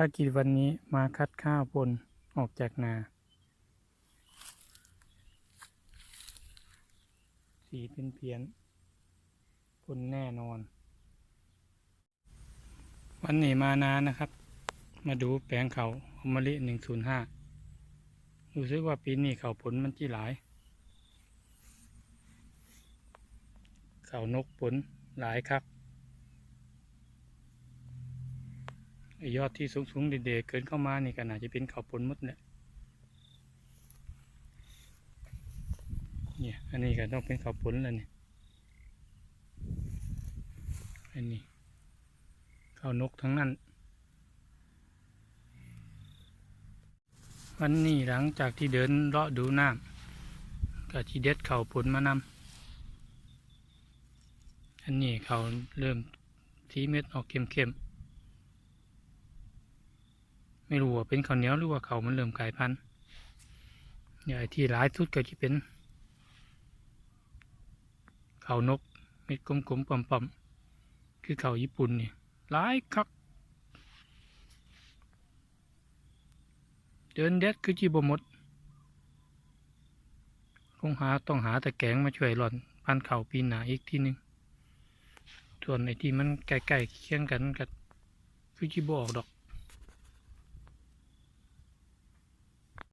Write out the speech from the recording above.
ารกิจวันนี้มาคัดข้าวปนออกจากนา สีเป็นเพียนปนแน่นอน วันนี้มานานะครับ มาดูแปลงเขาอมมะลิหนึ่งศูนย์ห้ารู้สึกว่าปีนี้เขาผลมันจีหลาย เขานกผลหลายครับ ไอ้ ยอดที่สูงสูงๆเด็ดๆเกินเข้ามานี่ก็น่าจะเป็นเขาวผลหมดแหละเนี่ยอันนี้ก็ต้องเป็นเขาวผลแล้วเนี่ยอันนี้เขานกทั้งนั้นวันนี้หลังจากที่เดินเลาะดูน้ำก็ที่เด็ดเขาวผลมานำอันนี้เขาเริ่มสีเม็ดออกเข้มๆ ไม่รู้ว่าเป็นข้าวเหนียวหรือว่าเขามันเริ่มกลายพันธุ์เนี่ยที่ร้ายสุดก็จะเป็นเขานกเม็ดกลมๆปอมๆคือเขาญี่ปุ่นเนี่ยร้ายคักเดินเด็ดคือจีบหมดคงหาต้องหาตะแกงมาช่วยหล่อนพันเข่าปีหนาอีกทีหนึ่งส่วนไอ้ที่มันใกล้ๆเคียงกันก็คือจีบออกดอก